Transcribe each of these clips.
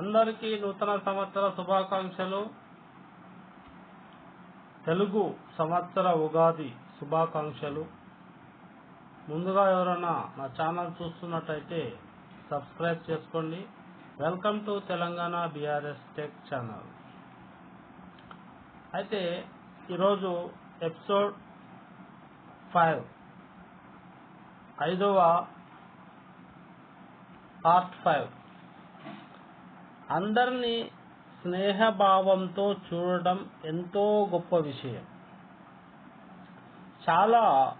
అందరికీ నూతన సంవత్సర శుభాకాంక్షలు. తెలుగు సంవత్సర ఉగాది శుభాకాంక్షలు. ముందుగా ఎవరైనా నా ఛానల్ చూస్తున్నట్టయితే సబ్స్క్రైబ్ చేసుకోండి. Welcome to Telangana BRS tech channel. అయితే ఈరోజు ఎపిసోడ్ ఫైవ్. ఐదవ పార్ట్ ఫైవ్. అందరినీ స్నేహభావంతో చూడడం ఎంతో గొప్ప విషయం. చాలా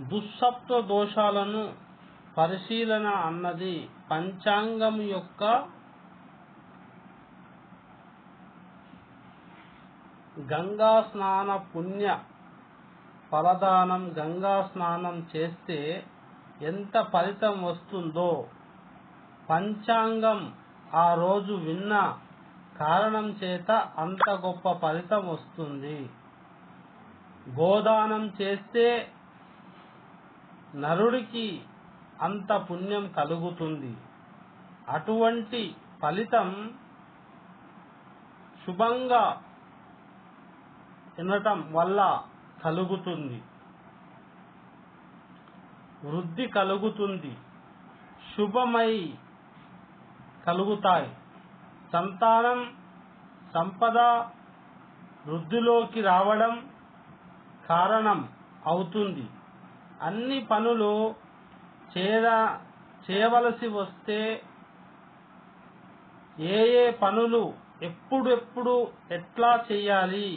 దుస్సప్త దోషాలను పరిశీలన అన్నది పంచాంగం యొక్క గంగా స్నాన పుణ్య ఫలదానం గంగా స్నానం చేస్తే ఎంత ఫలితం వస్తుందో పంచాంగం ఆ రోజు విన్న కారణం చేత అంత గొప్ప ఫలితం వస్తుంది. గోదానం చేస్తే నరుడికి అంత పుణ్యం కలుగుతుంది. అటువంటి ఫలితం శుభంగా తినటం వల్ల కలుగుతుంది. వృద్ధి కలుగుతుంది. శుభమై కలుగుతాయి. సంతానం సంపద వృద్ధిలోకి రావడం కారణం అవుతుంది. అన్ని పనులు చేరా చేయవలసి వస్తే ఏ ఏ పనులు ఎప్పుడెప్పుడు ఎట్లా చేయాలి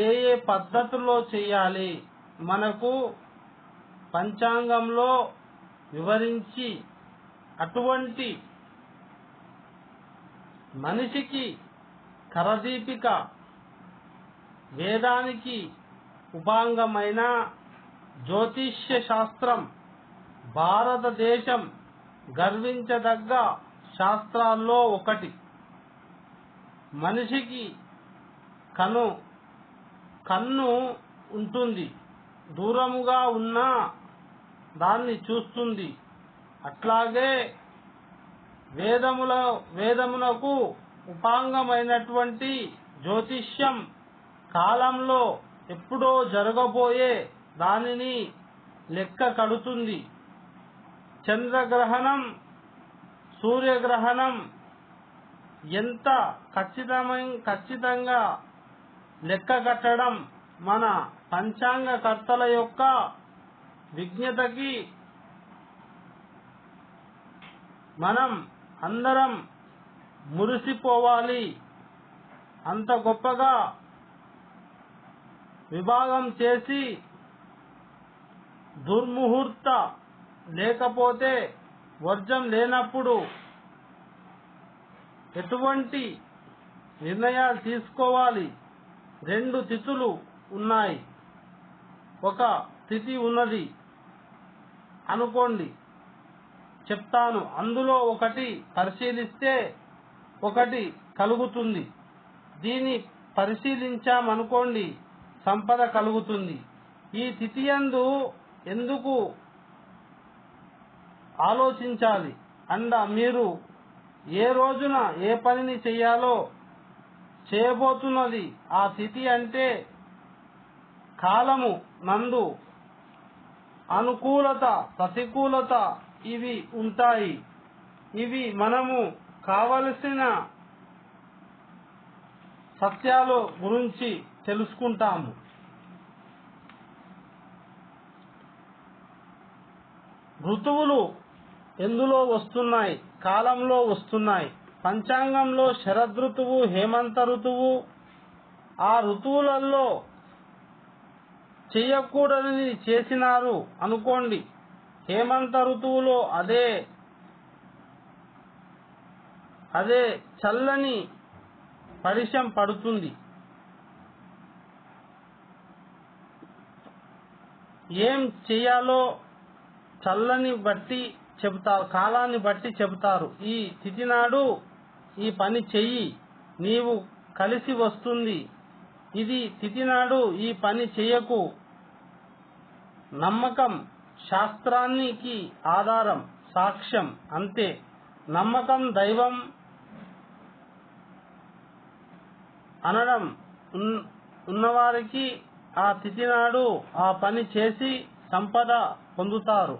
ఏ ఏ పద్ధతుల్లో చేయాలి మనకు పంచాంగంలో వివరించి అటువంటి మనిషికి కరదీపిక వేదానికి ఉపాంగమైన జ్యోతిష్య శాస్త్రం భారతదేశం గర్వించదగ్గ శాస్త్రాల్లో ఒకటి. మనిషికి కను కన్ను ఉంటుంది. దూరముగా ఉన్నా దాన్ని చూస్తుంది. అట్లాగే వేదముల వేదమునకు ఉపాంగమైనటువంటి జ్యోతిష్యం కాలంలో ఎప్పుడో జరగబోయే దానిని లెక్క కడుతుంది. చంద్రగ్రహణం సూర్యగ్రహణం ఎంత ఖచ్చితమైన ఖచ్చితంగా లెక్క కట్టడం మన పంచాంగ కర్తల యొక్క విజ్ఞతకి మనం అందరం మురిసిపోవాలి. అంత గొప్పగా విభాగం చేసి దుర్ముహూర్త లేకపోతే వర్జం లేనప్పుడు ఎటువంటి నిర్ణయాలు తీసుకోవాలి? రెండు తిథులు ఉన్నాయి. ఒక తిథి ఉన్నది అనుకోండి. చెప్తాను. అందులో ఒకటి పరిశీలిస్తే ఒకటి కలుగుతుంది. దీన్ని పరిశీలించామనుకోండి సంపద కలుగుతుంది. ఈ తిథియందు ఎందుకు ఆలోచించాలి? అండ మీరు ఏ రోజున ఏ పనిని చేయాలో చేయబోతున్నది ఆ తిథి అంటే కాలము నందు అనుకూలత ప్రతికూలత ఇవి ఉంటాయి. ఇవి మనము కావలసిన సత్యాలు గురించి తెలుసుకుంటాము. ఋతువులు ఎందులో వస్తున్నాయి? కాలంలో వస్తున్నాయి. పంచాంగంలో శరదృతువు హేమంత ఋతువు. ఆ ఋతువులలో చెయ్యకూడదని చేసినారు అనుకోండి. హేమంత ఋతువులో అదే అదే చల్లని పరిశం పడుతుంది. ఏం చేయాలో చల్లని బట్టి చెబుతారు కాలాన్ని బట్టి చెబుతారు. ఈ తిథి నాడు ఈ పని చెయ్యి నీవు కలిసి వస్తుంది. ఇది తిథి నాడు ఈ పని చెయ్యకు నమ్మకం. శాస్త్రానికి ఆధారం సాక్ష్యం అంతే. నమ్మకం దైవం అనడం ఉన్నవారికి ఆ తిథి నాడు ఆ పని చేసి సంపద పొందుతారు.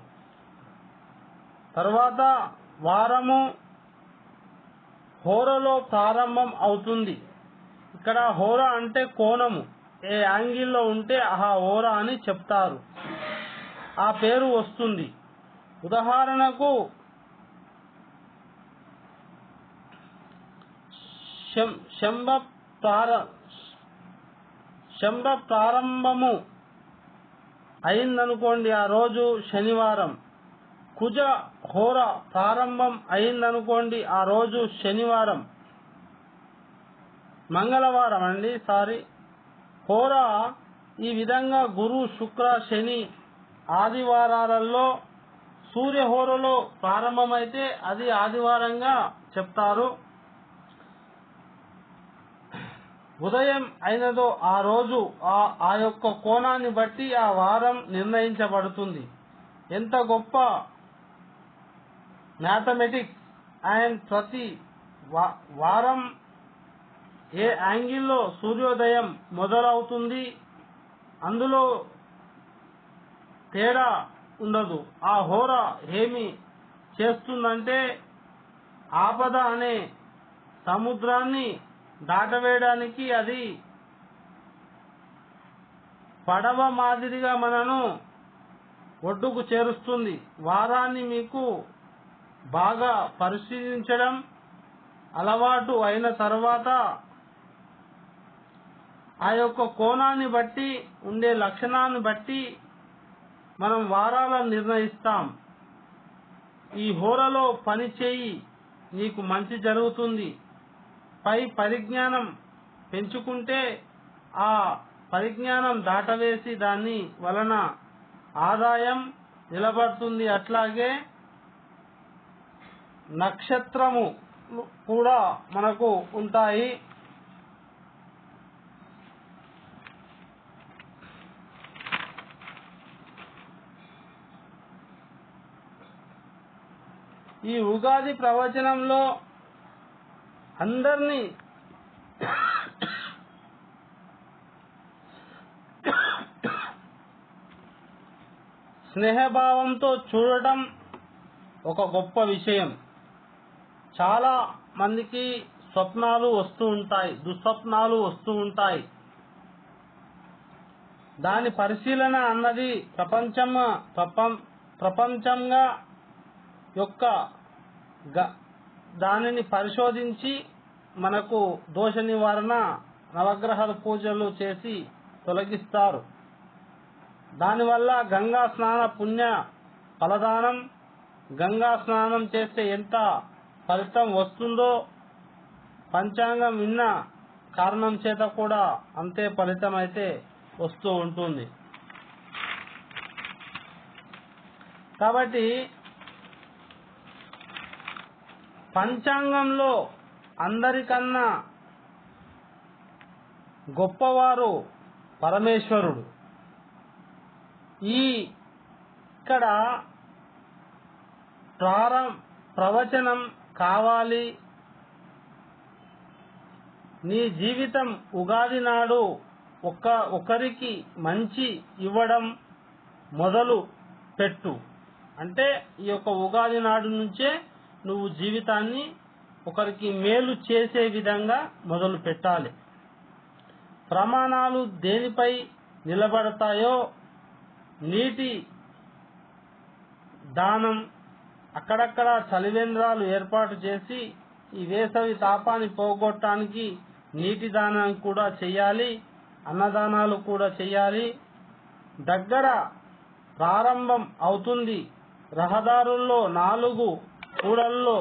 తర్వాత వారము హోరలో ప్రారంభం అవుతుంది. ఇక్కడ హోర అంటే కోణము. ఏ యాంగిల్లో ఉంటే ఆ హోర అని చెప్తారు. ఆ పేరు వస్తుంది. ఉదాహరణకు శం- శంభ శంభ ప్రారంభము అయిందనుకోండి ఆ రోజు శనివారం. కుజ హోర ప్రారంభం అయిందనుకోండి ఆ రోజు శనివారం. మంగళవారం అండి సారీ. హోర ఈ విధంగా గురు శుక్ర శని ఆదివారాలలో సూర్యహోరలో ప్రారంభమైతే అది ఆదివారంగా చెప్తారు. ఉదయం అయినదో ఆ రోజు ఆ ఆ యొక్క కోణాన్ని బట్టి ఆ వారం నిర్ణయించబడుతుంది. ఎంత గొప్ప మ్యాథమెటిక్స్! అండ్ ప్రతి వారం ఏ యాంగిల్లో సూర్యోదయం మొదలవుతుంది అందులో తేడా ఉండదు. ఆ హోర ఏమి చేస్తుందంటే ఆపద అనే సముద్రాన్ని దాటవేయడానికి అది పడవ మాదిరిగా మనను ఒడ్డుకు చేరుస్తుంది. వారాన్ని మీకు బాగా పరిశీలించడం అలవాటు అయిన తర్వాత ఆ యొక్క కోణాన్ని బట్టి ఉండే లక్షణాన్ని బట్టి మనం వారాలను నిర్ణయిస్తాం. ఈ హోరలో పని చేయి నీకు మంచి జరుగుతుంది. పై పరిజ్ఞానం పెంచుకుంటే ఆ పరిజ్ఞానం దాటవేసి దాని వలన ఆదాయం నిలబడుతుంది. అట్లాగే నక్షత్రము కూడా మనకు ఉంటాయి. ఈ ఉగాది ప్రవచనంలో అందరినీ స్నేహభావంతో చూడటం ఒక గొప్ప విషయం. చాలా మందికి స్వప్నాలు వస్తూ ఉంటాయి దుస్వప్నాలు వస్తూ ఉంటాయి. దాని పరిశీలన అన్నది ప్రపంచం ప్రపంచంగా యొక్క గ- దానిని పరిశోధించి మనకు దోష నివారణ నవగ్రహాల పూజలు చేసి తొలగిస్తారు. దానివల్ల గంగా స్నాన పుణ్య ఫలదానం గంగా స్నానం చేస్తే ఎంత ఫలితం వస్తుందో పంచాంగం విన్న కారణం చేత కూడా అంతే ఫలితం అయితే వస్తూ ఉంటుంది. కాబట్టి పంచాంగంలో అందరికన్నా గొప్పవారు పరమేశ్వరుడు. ఈ ఇక్కడ ప్రారం ప్రవచనం కావాలి. నీ జీవితం ఉగాది నాడు ఒక ఒకరికి మంచి ఇవ్వడం మొదలు పెట్టు. అంటే ఈ యొక్క ఉగాది నాడు నుంచే నువ్వు జీవితాన్ని ఒకరికి మేలు చేసే విధంగా మొదలు పెట్టాలి. ప్రమాణాలు దేనిపై నిలబడతాయో నీటి దానం అక్కడక్కడ చలివేంద్రాలు ఏర్పాటు చేసి ఈ వేసవి తాపాన్ని పోగొట్టడానికి నీటి దానం కూడా చేయాలి అన్నదానాలు కూడా చేయాలి. దగ్గర ప్రారంభం అవుతుంది రహదారుల్లో నాలుగు కూడల్లో.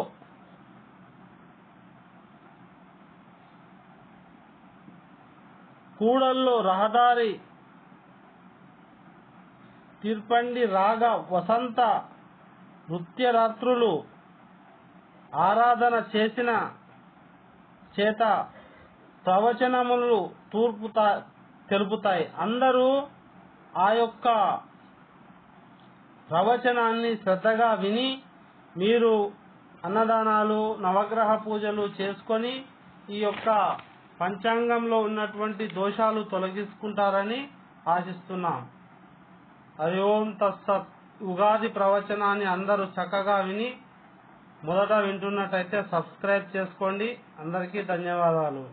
కూడల్లో రహదారి తీర్పండి రాగ వసంత నృత్యరాత్రులు ఆరాధన చేసిన చేత ప్రవచనములు తూర్పు తెలుపుతాయి. అందరూ ఆ యొక్క ప్రవచనాన్ని శ్రద్ధగా విని మీరు అన్నదానాలు నవగ్రహ పూజలు చేసుకొని ఈ యొక్క పంచాంగంలో ఉన్నటువంటి దోషాలు తొలగించుకుంటారని ఆశిస్తున్నాం. హరి ఓం తత్సత్ ఉగాది ప్రవచనాన్ని అందరూ చక్కగా విని మొదట వింటున్నట్టయితే సబ్స్క్రైబ్ చేసుకోండి. అందరికీ ధన్యవాదాలు.